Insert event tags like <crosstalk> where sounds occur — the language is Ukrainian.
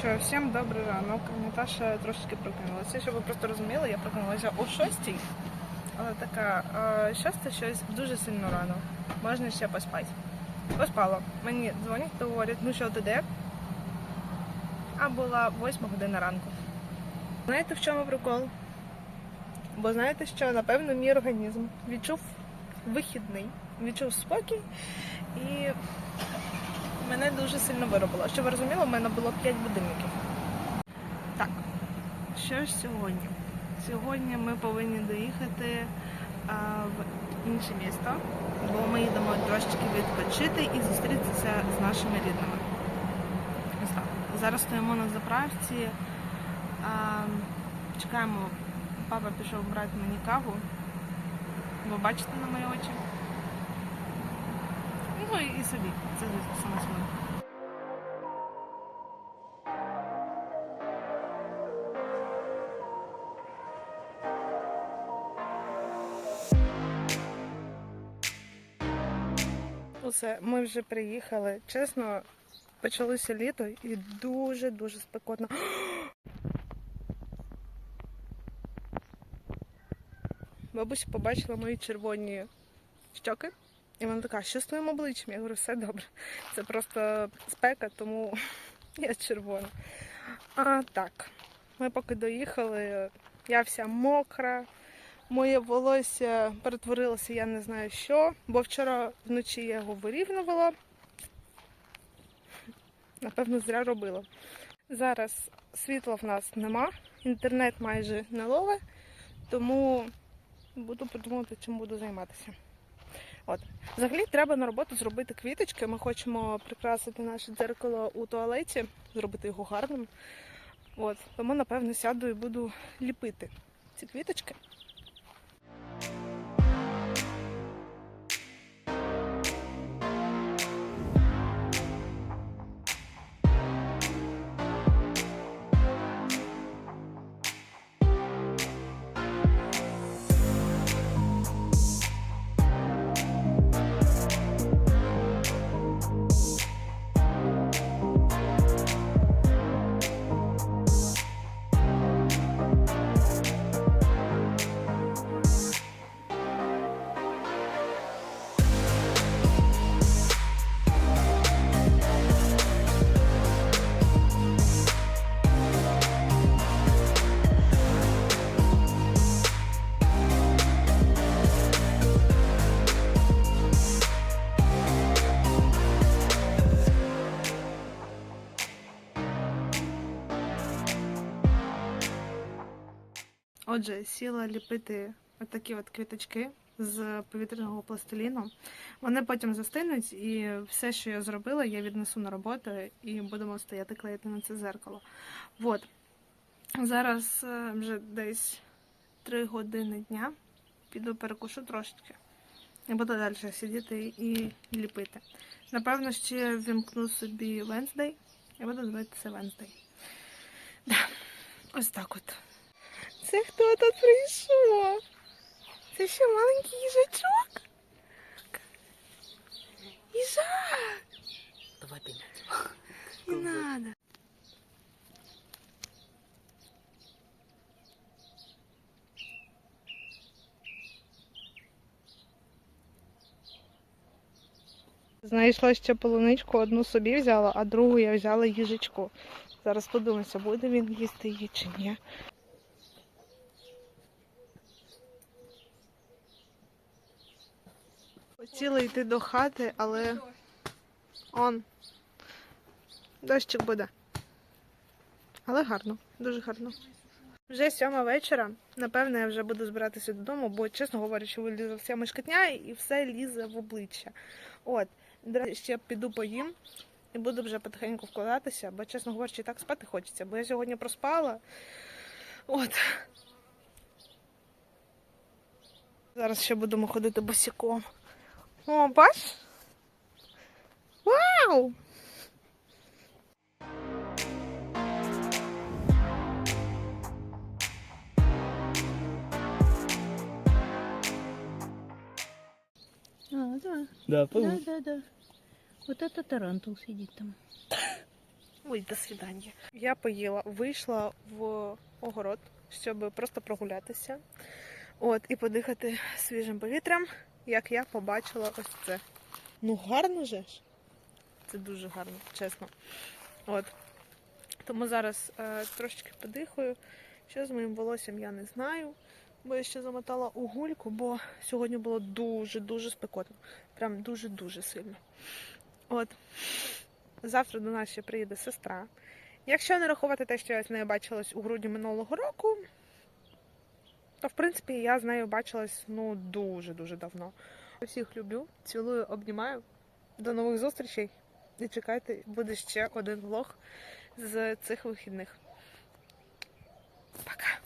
що, всім добрий ранок. Наташа трошечки прокинулася. Щоб ви просто розуміли, я прокинулася о 6 але така, 6 щось дуже сильно рано. Можна ще поспати. Поспала. Мені дзвонять та говорять, ну що ти де? А була 8 година ранку. Знаєте, в чому прикол? Бо знаєте що, напевно, мій організм відчув вихідний, відчув спокій і мене дуже сильно виробило. Щоб ви розуміли, у мене було 5 будильників. Так, що ж сьогодні? Сьогодні ми повинні доїхати а, в інше місто, бо ми їдемо трошечки відпочити і зустрітися з нашими рідними. Зараз стоїмо на заправці, а, чекаємо, папа пішов брати мені каву. Ви бачите на мої очі? Ну і собі. Це саме смак. Усе, ми вже приїхали. Чесно, почалося літо і дуже-дуже спекотно. <gasps> Бабуся побачила мої червоні щоки. І вона така, що з твоїм обличчям? Я говорю, все добре. Це просто спека, тому <laughs> я червона. А так, ми поки доїхали, я вся мокра, моє волосся перетворилося, я не знаю що, бо вчора вночі я його вирівнювала. Напевно, зря робила. Зараз світла в нас нема, інтернет майже не лове, тому буду придумувати, чим буду займатися. От. Взагалі треба на роботу зробити квіточки. Ми хочемо прикрасити наше дзеркало у туалеті, зробити його гарним. От. Тому, напевно, сяду і буду ліпити ці квіточки. Отже, сіла ліпити отакі от квіточки з повітряного пластиліну. Вони потім застинуть, і все, що я зробила, я віднесу на роботу і будемо стояти клеїти на це зеркало. От. Зараз е, вже десь 3 години дня. Піду перекушу трошечки. І буду далі сидіти і ліпити. Напевно, ще вімкну собі Wednesday і буду дивитися Wednesday. Да. Ось так от. Це хто тут прийшов? Це ще маленький їжачок? Їжак! Давай пинать. Не надо. Знайшла ще полуничку, одну собі взяла, а другу я взяла їжачку. Зараз подивимося, буде він їсти її чи ні. Хотіла йти до хати, але он дощик буде. Але гарно, дуже гарно. Вже сьома вечора. Напевно, я вже буду збиратися додому, бо, чесно говорячи, вилізла вся мешкотня і все лізе в обличчя. От, ще піду поїм і буду вже потихеньку вкладатися, бо, чесно говорячи, так спати хочеться, бо я сьогодні проспала. От. Зараз ще будемо ходити босиком. О, бач? Вау! А, да, Да, да, получится. да, да. Вот это тарантул сидит там. <laughs> Ой, до свидання. Я поїла, вийшла в огород, щоб просто прогулятися. От, і подихати свіжим повітрям, як я побачила ось це. Ну, гарно же ж. Це дуже гарно, чесно. От. Тому зараз е, трошечки подихаю. Що з моїм волоссям я не знаю. Бо я ще замотала у гульку, бо сьогодні було дуже-дуже спекотно. Прям дуже-дуже сильно. От. Завтра до нас ще приїде сестра. Якщо не рахувати те, що я з нею бачилась у грудні минулого року, та, в принципі, я з нею бачилась ну дуже-дуже давно. Усіх люблю, цілую, обнімаю. До нових зустрічей і чекайте, буде ще один влог з цих вихідних. Пока!